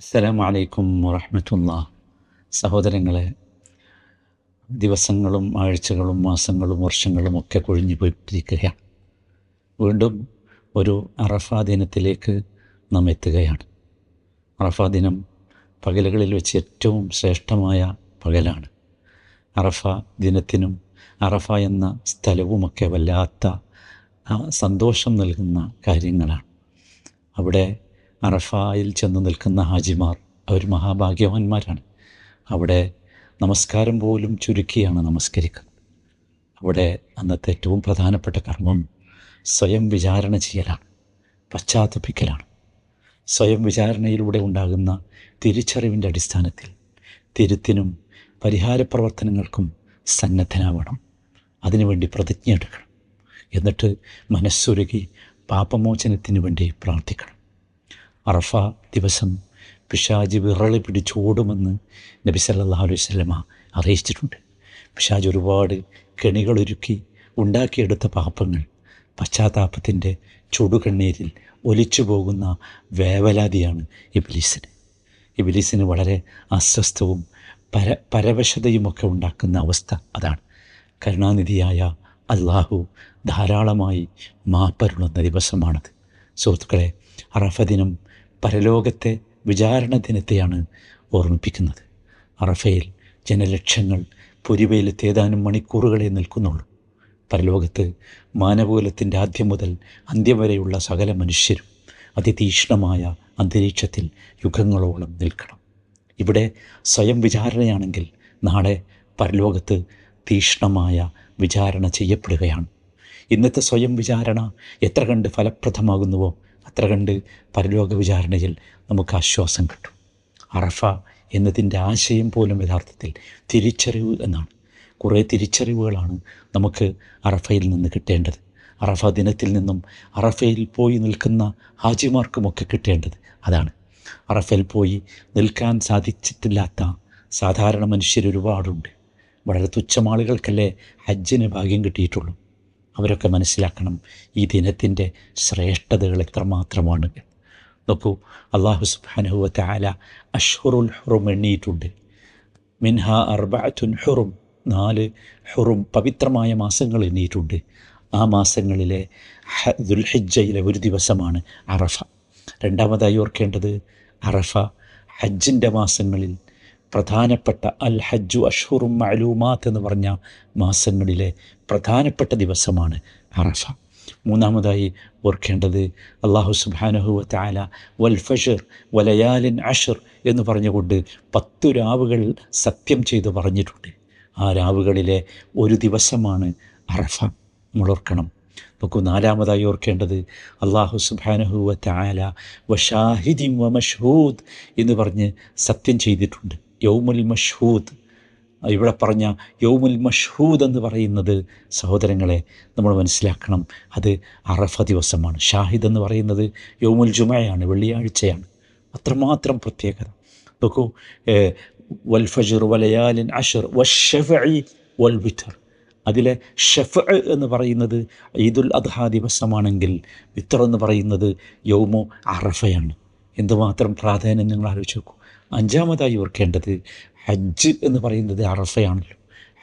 അസ്സലാമു അലൈക്കും വറഹമത്തുള്ള സഹോദരങ്ങളെ ദിവസങ്ങളും ആഴ്ചകളും മാസങ്ങളും വർഷങ്ങളും ഒക്കെ കൊഴിഞ്ഞു പോയിട്ടിരിക്കുകയാണ് വീണ്ടും ഒരു അറഫാ ദിനത്തിലേക്ക് നാം എത്തുകയാണ്. അറഫാ ദിനം പകലുകളിൽ വെച്ച് ഏറ്റവും ശ്രേഷ്ഠമായ പകലാണ്. അറഫ ദിനത്തിനും അറഫ എന്ന സ്ഥലവുമൊക്കെ വല്ലാത്ത സന്തോഷം നൽകുന്ന കാര്യങ്ങളാണ്. അവിടെ അറഫായിൽ ചെന്ന് നിൽക്കുന്ന ഹാജിമാർ അവർ മഹാഭാഗ്യവാന്മാരാണ്. അവിടെ നമസ്കാരം പോലും ചുരുക്കിയാണ് നമസ്കരിക്കുന്നത്. അവിടെ അന്നത്തെ ഏറ്റവും പ്രധാനപ്പെട്ട കർമ്മം സ്വയം വിചാരണ ചെയ്യലാണ് പശ്ചാത്തപിക്കലാണ്. സ്വയം വിചാരണയിലൂടെ ഉണ്ടാകുന്ന തിരിച്ചറിവിന്റെ അടിസ്ഥാനത്തിൽ തിരുത്തിനും പരിഹാര പ്രവർത്തനങ്ങൾക്കും സന്നദ്ധനാവണം അതിനുവേണ്ടി പ്രതിജ്ഞ എടുക്കണം എന്നിട്ട് മനസ്സൊരുകി പാപമോചനത്തിന് വേണ്ടി പ്രാർത്ഥിക്കണം. അറഫ ദിവസം പിശാജ് വിറളി പിടിച്ചോടുമെന്ന് നബി സല്ലല്ലാഹു അലൈഹി വസല്ലമ അറിയിച്ചിട്ടുണ്ട്. പിശാജ് ഒരുപാട് കെണികളൊരുക്കി ഉണ്ടാക്കിയെടുത്ത പാപങ്ങൾ. പശ്ചാത്താപത്തിന്റെ ചുടുകണ്ണീരിൽ ഒലിച്ചു പോകുന്ന വേവലാതിയാണ് ഇബിലീസിന്. ഇബിലീസിന് വളരെ അസ്വസ്ഥവും പര പരവശതയുമൊക്കെ ഉണ്ടാക്കുന്ന അവസ്ഥ അതാണ്. കരുണാനിധിയായ അള്ളാഹു ധാരാളമായി മാപ്പരുളുന്ന ദിവസമാണത്. സുഹൃത്തുക്കളെ അറഫ ദിനം പരലോകത്തെ വിചാരണ ദിനത്തെയാണ് ഓർമ്മിപ്പിക്കുന്നത്. അറഫയിൽ ജനലക്ഷങ്ങൾ പൊരിവയിലെത്തി ഏതാനും മണിക്കൂറുകളെ നിൽക്കുന്നുള്ളൂ. പരലോകത്ത് മാനവകുലത്തിന്റെ ആദ്യം മുതൽ അന്ത്യം വരെയുള്ള സകല മനുഷ്യരും അതിതീക്ഷ്ണമായ അന്തരീക്ഷത്തിൽ യുഗങ്ങളോളം നിൽക്കണം. ഇവിടെ സ്വയം വിചാരണയാണെങ്കിൽ നാളെ പരലോകത്ത് തീക്ഷ്ണമായ വിചാരണ ചെയ്യപ്പെടുകയാണ്. ഇന്നത്തെ സ്വയം വിചാരണ എത്ര കണ്ട് ഫലപ്രദമാകുന്നുവോ അത്ര കണ്ട് പരലോക വിചാരണയിൽ നമുക്ക് ആശ്വാസം കിട്ടും. അറഫ എന്നതിന്റെ ആശയം പോലും യഥാർത്ഥത്തിൽ തിരിച്ചറിവ് എന്നാണ്. കുറേ തിരിച്ചറിവുകളാണ് നമുക്ക് അറഫയിൽ നിന്ന് കിട്ടേണ്ടത്. അറഫ ദിനത്തിൽ നിന്നും അറഫയിൽ പോയി നിൽക്കുന്ന ഹാജിമാർക്കുമൊക്കെ കിട്ടേണ്ടത് അതാണ്. അറഫയിൽ പോയി നിൽക്കാൻ സാധിച്ചിട്ടില്ലാത്ത സാധാരണ മനുഷ്യർ ഒരുപാടുണ്ട്. വളരെ തുച്ഛമാളുകൾക്കല്ലേ ഹജ്ജിന് ഭാഗ്യം കിട്ടിയിട്ടുള്ളൂ. അവരൊക്കെ മനസ്സിലാക്കണം ഈ ദിനത്തിന്റെ ശ്രേഷ്ഠതകൾ എത്രമാത്രമാണ്. നോക്കൂ അള്ളാഹു സുബാനുഹുവത്തെ ആല അഷ്ഹുറുൽ ഹുറും എണ്ണിയിട്ടുണ്ട്. മിൻഹ അർബഅത്തുൻ ഹുറും നാല് ഹുറും പവിത്രമായ മാസങ്ങൾ എണ്ണിയിട്ടുണ്ട്. ആ മാസങ്ങളിലെ ദുൽഹിജ്ജയിലെ ഒരു ദിവസമാണ് അറഫ. രണ്ടാമതായി ഓർക്കേണ്ടത് അറഫ ഹജ്ജിന്റെ മാസങ്ങളിൽ പ്രധാനപ്പെട്ട അൽ ഹജ്ജു അഷ്ഹുറും മഅലൂമാത്ത് എന്ന് പറഞ്ഞ മാസങ്ങളിലെ പ്രധാനപ്പെട്ട ദിവസമാണ് അറഫ. മൂന്നാമതായി ഓർക്കേണ്ടത് അള്ളാഹു സുബാനഹു താല വൽ ഫഷർ വലയാലിൻ അഷർ എന്ന് പറഞ്ഞുകൊണ്ട് പത്തു രാവുകൾ സത്യം ചെയ്ത് പറഞ്ഞിട്ടുണ്ട്. ആ രാവുകളിലെ ഒരു ദിവസമാണ് അറഫ. മുളർക്കണം നോക്കൂ നാലാമതായി ഓർക്കേണ്ടത് അള്ളാഹു സുബാനഹുവ താല വഷാഹിദിം വ മഷ്ഹൂദ് എന്ന് പറഞ്ഞ് സത്യം ചെയ്തിട്ടുണ്ട്. യൗമുൽ മഷ്ഹൂദ്. ഇവിടെ പറഞ്ഞ യൗമുൽ മഷ്ഹൂദ് എന്ന് പറയുന്നത് സഹോദരങ്ങളെ നമ്മൾ മനസ്സിലാക്കണം. അത് അറഫ ദിവസമാണ്. ഷാഹിദ് എന്ന് പറയുന്നത് യൗമുൽ ജുമയാണ് വെള്ളിയാഴ്ചയാണ്. അത്രമാത്രം പ്രത്യേകത. നോക്കൂ ഏഹ്, വൽ ഫജർ വലയാലിൻ അഷർ വഷഫി വൽ വിറ്റർ അതിലെ ഷെഫ് എന്ന് പറയുന്നത് ഈദുൽ അദ്ഹ ദിവസമാണെങ്കിൽ വിത്തർ എന്ന് പറയുന്നത് യൗമു അറഫയാണ്. എന്തുമാത്രം പ്രാധാന്യം നിങ്ങൾ ആലോചിച്ച് നോക്കൂ. അഞ്ചാമതായി ഓർക്കേണ്ടത് ഹജ്ജ് എന്ന് പറയുന്നത് അറഫയാണല്ലോ.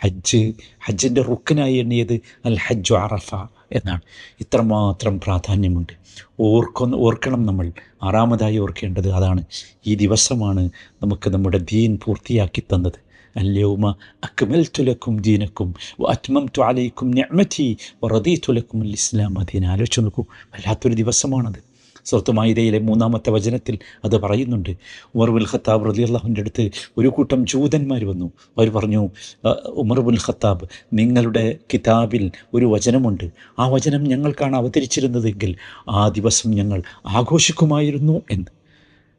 ഹജ്ജ് ഹജ്ജിന്റെ റുക്കനായി എണ്ണിയത് അൽ ഹജ്ജു അറഫ എന്നാണ്. ഇത്രമാത്രം പ്രാധാന്യമുണ്ട്. ഓർക്കുന്ന ഓർക്കണം നമ്മൾ. ആറാമതായി ഓർക്കേണ്ടത് അതാണ് ഈ ദിവസമാണ് നമുക്ക് നമ്മുടെ ദീൻ പൂർത്തിയാക്കി തന്നത്. അല്യോമ അക്മൽ തുലക്കും ദീനക്കും അത്മംതു അലൈക്കും ഞമറ്റി വറദീത്തുലക്കും ഇസ്ലാം. അദീൻ ആലോചിച്ച് നോക്കൂ വല്ലാത്തൊരു ദിവസമാണത്. സുഹൃത്ത് മായിദയിലെ മൂന്നാമത്തെ വചനത്തിൽ അത് പറയുന്നുണ്ട്. ഉമർ ബുൽ ഖത്താബ് റലി അള്ളാഹുവിന്റെ അടുത്ത് ഒരു കൂട്ടം ജൂതന്മാർ വന്നു. അവർ പറഞ്ഞു ഉമർബുൽ ഉമർ ബുൽ ഖത്താബ് നിങ്ങളുടെ കിതാബിൽ ഒരു വചനമുണ്ട്. ആ വചനം ഞങ്ങൾക്കാണ് അവതരിച്ചിരുന്നതെങ്കിൽ ആ ദിവസം ഞങ്ങൾ ആഘോഷിക്കുമായിരുന്നു എന്ന്.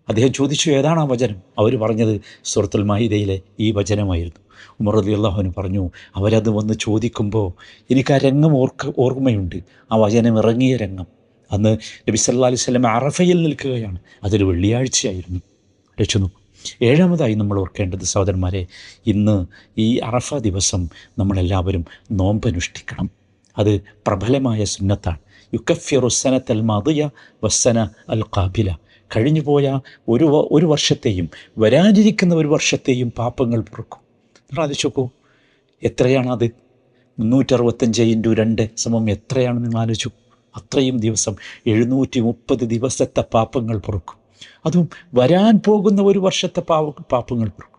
അദ്ദേഹം ചോദിച്ചു ഏതാണ് ആ വചനം? അവർ പറഞ്ഞത് സുഹൃത്തുൽ മാഹിദയിലെ ഈ വചനമായിരുന്നു. ഉമർ അലി അള്ളാഹുവിന് പറഞ്ഞു അവരത് വന്ന് ചോദിക്കുമ്പോൾ എനിക്ക് ആ രംഗം ഓർക്ക ഓർമ്മയുണ്ട്. ആ വചനം ഇറങ്ങിയ രംഗം. അന്ന് നബി സല്ലാ അലൈഹി സ്വലം അറഫയിൽ നിൽക്കുകയാണ്. അതൊരു വെള്ളിയാഴ്ചയായിരുന്നു. രക്ഷനു ഏഴാമതായി നമ്മൾ ഓർക്കേണ്ടത് സഹോദരന്മാരെ ഇന്ന് ഈ അറഫ ദിവസം നമ്മളെല്ലാവരും നോമ്പനുഷ്ഠിക്കണം. അത് പ്രബലമായ സുന്നത്താണ്. യുക്കഫിറുസനത്ത് അൽ മദിയ വസ്സന അൽ കാബില കഴിഞ്ഞു പോയ ഒരു ഒരു വർഷത്തെയും വരാനിരിക്കുന്ന ഒരു വർഷത്തെയും പാപങ്ങൾ പൊറുക്കും. ആലോചിച്ചോക്കൂ എത്രയാണത് മുന്നൂറ്ററുപത്തഞ്ച് ഇന്റു രണ്ട് സമം എത്രയാണെന്ന് നിങ്ങൾ ആലോചിച്ചു അത്രയും ദിവസം എഴുന്നൂറ്റി മുപ്പത് ദിവസത്തെ പാപങ്ങൾ പൊറുക്കും. അതും വരാൻ പോകുന്ന ഒരു വർഷത്തെ പാവ പാപങ്ങൾ പൊറുക്കും.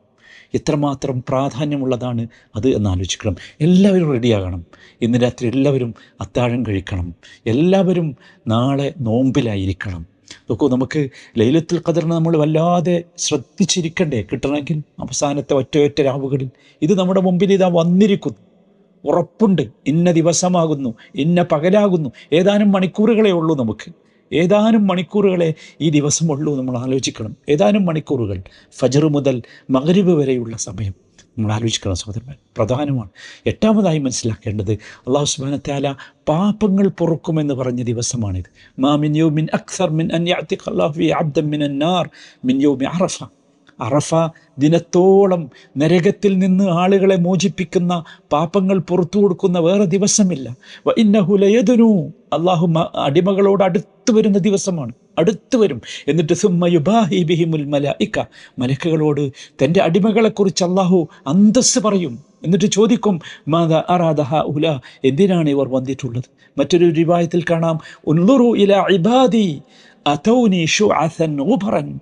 എത്രമാത്രം പ്രാധാന്യമുള്ളതാണ് അത് എന്ന് ആലോചിക്കണം. എല്ലാവരും റെഡിയാകണം. ഇന്ന് രാത്രി എല്ലാവരും അത്താഴം കഴിക്കണം. എല്ലാവരും നാളെ നോമ്പിലായിരിക്കണം. നോക്കൂ നമുക്ക് ലൈലത്തിൽ കതിർന്ന് നമ്മൾ വല്ലാതെ ശ്രദ്ധിച്ചിരിക്കണ്ടേ? കിട്ടണമെങ്കിൽ അവസാനത്തെ ഒറ്റയൊറ്റ രാവുകളിൽ. ഇത് നമ്മുടെ മുമ്പിൽ ഇതാ വന്നിരിക്കുന്നു. ഉറപ്പുണ്ട്. ഇന്ന ദിവസമാകുന്നു ഇന്ന പകലാകുന്നു. ഏതാനും മണിക്കൂറുകളേ ഉള്ളൂ നമുക്ക്. ഏതാനും മണിക്കൂറുകളെ ഈ ദിവസം ഉള്ളൂ നമ്മൾ ആലോചിക്കണം. ഏതാനും മണിക്കൂറുകൾ ഫജർ മുതൽ മകരിബ് വരെയുള്ള സമയം നമ്മൾ ആലോചിക്കണം സഹോദരന്മാർ. പ്രധാനമാണ്. എട്ടാമതായി മനസ്സിലാക്കേണ്ടത് അള്ളാഹു സുബാനത്താല പാപങ്ങൾ പൊറുക്കുമെന്ന് പറഞ്ഞ ദിവസമാണിത്. മാ മിൻ യൗമിൻ അക്സർ മിൻ അൻ അബ്ദം അല്ലാഹു അൻ അബ്ദൻ മിൻ അന്നാർ മിൻ യൗമി അറഫ. അറഫ ദിനത്തോളം നരകത്തിൽ നിന്ന് ആളുകളെ മോചിപ്പിക്കുന്ന പാപങ്ങൾ പുറത്തു കൊടുക്കുന്ന വേറെ ദിവസമില്ല. ഇന്നഹുലയതുനു അള്ളാഹു അടിമകളോട് അടുത്തു വരുന്ന ദിവസമാണ്. അടുത്തു വരും. എന്നിട്ട് മലക്കുകളോട് തന്റെ അടിമകളെക്കുറിച്ച് അള്ളാഹു അന്തസ് പറയും. എന്നിട്ട് ചോദിക്കും മാത അറാദഹ ഉല എന്തിനാണ് ഇവർ വന്നിട്ടുള്ളത്? മറ്റൊരു രൂപായത്തിൽ കാണാം ഉൻലുറു ഇല ഇബാദി അതൗനി ഷുഅസൻ ഉബറൻ.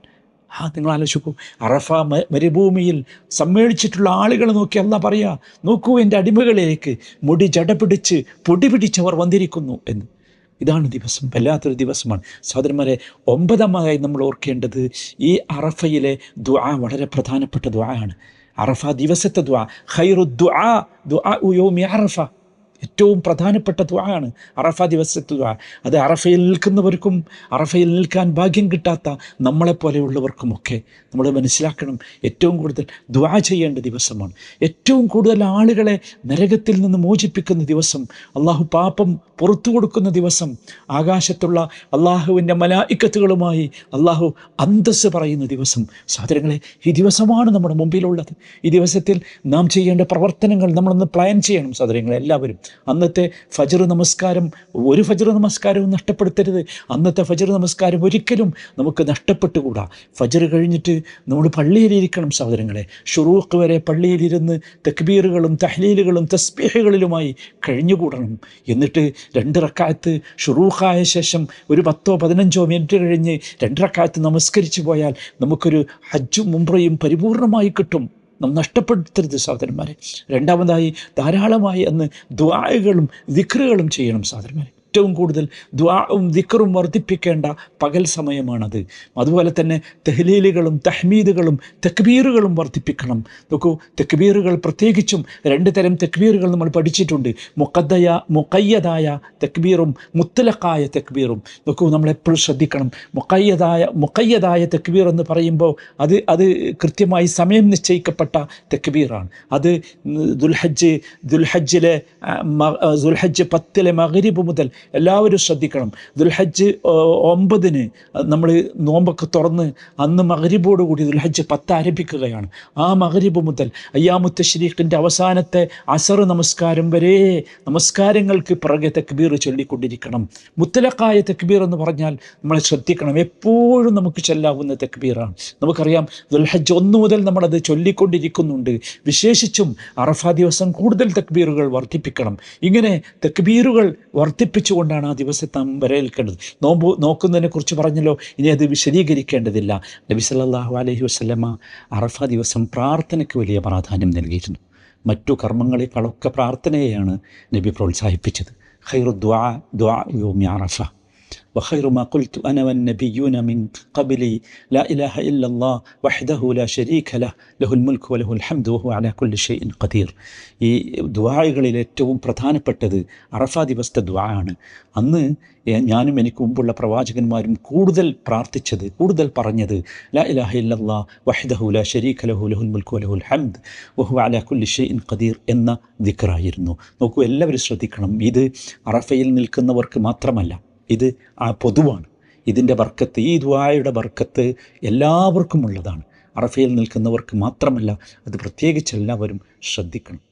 ആ നിങ്ങൾ ആലോചിക്കൂ അറഫ മരുഭൂമിയിൽ സമ്മേളിച്ചിട്ടുള്ള ആളുകൾ നോക്കി അല്ല പറയുക നോക്കൂ എന്റെ അടിമകളിലേക്ക് മുടി ജട പിടിച്ച് പൊടി പിടിച്ചവർ വന്നിരിക്കുന്നു എന്ന്. ഇതാണ് ദിവസം വല്ലാത്തൊരു ദിവസമാണ്. സഹോദരന്മാരെ ഒമ്പതാമതായി നമ്മൾ ഓർക്കേണ്ടത് ഈ അറഫയിലെ ദ്വാ വളരെ പ്രധാനപ്പെട്ട ദ്വാ ആണ്. അറഫ ദിവസത്തെ ദ്വാ ഹൈറു ദ്വാ ദ്വാ ഉയോമി അറഫ. ഏറ്റവും പ്രധാനപ്പെട്ട ദ്വാണ് അറഫ ദിവസത്തെ ദ്വാ അത് അറഫയിൽ നിൽക്കുന്നവർക്കും അറഫയിൽ നിൽക്കാൻ ഭാഗ്യം കിട്ടാത്ത നമ്മളെപ്പോലെയുള്ളവർക്കുമൊക്കെ നമ്മൾ മനസ്സിലാക്കണം ഏറ്റവും കൂടുതൽ ദ്വാ ചെയ്യേണ്ട ദിവസമാണ്. ഏറ്റവും കൂടുതൽ ആളുകളെ നരകത്തിൽ നിന്ന് മോചിപ്പിക്കുന്ന ദിവസം അള്ളാഹു പാപം പുറത്തു കൊടുക്കുന്ന ദിവസം ആകാശത്തുള്ള അള്ളാഹുവിന്റെ മലായിക്കത്തുകളുമായി അള്ളാഹു അന്തസ് പറയുന്ന ദിവസം. സഹോദരങ്ങളെ ഈ ദിവസമാണ് നമ്മുടെ മുമ്പിലുള്ളത്. ഈ ദിവസത്തിൽ നാം ചെയ്യേണ്ട പ്രവർത്തനങ്ങൾ നമ്മളൊന്ന് പ്ലാൻ ചെയ്യണം സഹോദരങ്ങളെ എല്ലാവരും. അന്നത്തെ ഫജർ നമസ്കാരം ഒരു ഫജർ നമസ്കാരവും നഷ്ടപ്പെടുത്തരുത്. അന്നത്തെ ഫജർ നമസ്കാരം ഒരിക്കലും നമുക്ക് നഷ്ടപ്പെട്ടുകൂടാ. ഫജർ കഴിഞ്ഞിട്ട് നമ്മൾ പള്ളിയിലിരിക്കണം സഹോദരങ്ങളെ. ഷുറൂഖ് വരെ പള്ളിയിലിരുന്ന് തക്ബീറുകളും തഹ്ലീലുകളും തസ്ബീഹുകളിലുമായി കഴിഞ്ഞുകൂടണം. എന്നിട്ട് രണ്ട് റക്കായത്ത് ഷുറൂഖായ ശേഷം ഒരു പത്തോ പതിനഞ്ചോ മിനിറ്റ് കഴിഞ്ഞ് രണ്ട് റക്കായത്ത് നമസ്കരിച്ചു പോയാൽ നമുക്കൊരു ഹജ്ജും മുംബ്രയും പരിപൂർണമായി കിട്ടും. നാം നഷ്ടപ്പെടുത്തരുത് സഹോദരന്മാരെ. രണ്ടാമതായി ധാരാളമായി അന്ന് ദ്വായകളും ദിക്റുകളും ചെയ്യണം സഹോദരന്മാരെ. ഏറ്റവും കൂടുതൽ ദ്വാവും ദിക്കറും വർദ്ധിപ്പിക്കേണ്ട പകൽ സമയമാണത്. അതുപോലെ തന്നെ തെഹ്ലീലുകളും തഹ്മീദുകളും തെക്ബീറുകളും വർദ്ധിപ്പിക്കണം. നോക്കൂ തെക്ബീറുകൾ പ്രത്യേകിച്ചും രണ്ട് തരം തെക്ബീറുകൾ നമ്മൾ പഠിച്ചിട്ടുണ്ട്. മുക്കദ്ദയ മുക്കയ്യതായ തെക്ബീറും മുത്തലക്കായ തെക്ബീറും. നോക്കൂ നമ്മളെപ്പോഴും ശ്രദ്ധിക്കണം. മുക്കയ്യതായ മുക്കയ്യതായ തെക്ബീർ എന്ന് പറയുമ്പോൾ അത് അത് കൃത്യമായി സമയം നിശ്ചയിക്കപ്പെട്ട തെക്ബീറാണ്. അത് ദുൽഹജ്ജ് ദുൽഹജ്ജിലെ ദുൽഹജ്ജ് പത്തിലെ മകരിബ് മുതൽ എല്ലാവരും ശ്രദ്ധിക്കണം. ദുൽഹജ്ജ് ഒമ്പതിന് നമ്മൾ നോമ്പൊക്കെ തുറന്ന് അന്ന് മകരിബോടുകൂടി ദുൽഹജ്ജ് പത്ത് ആരംഭിക്കുകയാണ്. ആ മകരിബ് മുതൽ അയ്യാമുത്ത ഷരീഖിന്റെ അവസാനത്തെ അസർ നമസ്കാരം വരെ നമസ്കാരങ്ങൾക്ക് പിറകെ തെക്ബീർ ചൊല്ലിക്കൊണ്ടിരിക്കണം. മുത്തലക്കായ തെക്ബീർ എന്ന് പറഞ്ഞാൽ നമ്മൾ ശ്രദ്ധിക്കണം. എപ്പോഴും നമുക്ക് ചെല്ലാവുന്ന തെക്ബീറാണ്. നമുക്കറിയാം ദുൽഹജ്ജ് ഒന്ന് മുതൽ നമ്മളത് ചൊല്ലിക്കൊണ്ടിരിക്കുന്നുണ്ട്. വിശേഷിച്ചും അറഫ ദിവസം കൂടുതൽ തെക്ബീറുകൾ വർദ്ധിപ്പിക്കണം. ഇങ്ങനെ തെക്ബീറുകൾ വർദ്ധിപ്പിച്ചുകൊണ്ടാണ് ആ ദിവസം നാം വരവേൽക്കേണ്ടത് നോമ്പ് നോക്കുന്നതിനെ കുറിച്ച് പറഞ്ഞല്ലോ ഇനി അത് വിശദീകരിക്കേണ്ടതില്ല. നബി സല്ലാഹു അലഹി വസല്ലമ അറഫ ദിവസം പ്രാർത്ഥനയ്ക്ക് വലിയ പ്രാധാന്യം നൽകിയിരുന്നു. മറ്റു കർമ്മങ്ങളെക്കാളൊക്കെ പ്രാർത്ഥനയെയാണ് നബി പ്രോത്സാഹിപ്പിച്ചത്. ഖൈറു ദ്വാ ദ്വാ യോമി അറഫ. وخير ما قلت أنا والنبيون من قبلي لا إله إلا الله وحده لا شريك له له الملك وله الحمد وهو على كل شيء قدير. ഈ ദ്വാകളിൽ ഏറ്റവും പ്രധാനപ്പെട്ടത് അറഫ ദിവസത്തെ ആണ് അന്ന് ഞാനും എനിക്ക് മുമ്പുള്ള പ്രവാചകന്മാരും കൂടുതൽ പ്രാർത്ഥിച്ചത് കൂടുതൽ പറഞ്ഞത് ലാ ഇലാഹ ഇല്ലല്ലാ വഹദഹു ലാ ഷരീഖ ലഹു ലഹുൽ മുൽക്കു ലഹുൽ ഹംദ് വഹു അലാ കുല്ലി ഷെയ്ൻ ഖദീർ എന്ന ദിക്റായിരുന്നു. നോക്കൂ എല്ലാവരും ശ്രദ്ധിക്കണം. ഇത് അറഫയിൽ നിൽക്കുന്നവർക്ക് മാത്രമല്ല ഇത് ആ പൊതുവാണ്. ഇതിന്റെ ബർക്കത്ത് ഈ ദ്വായയുടെ ബർക്കത്ത് എല്ലാവർക്കും ഉള്ളതാണ്. അറഫയിൽ നിൽക്കുന്നവർക്ക് മാത്രമല്ല അത് പ്രത്യേകിച്ച് എല്ലാവരും ശ്രദ്ധിക്കണം.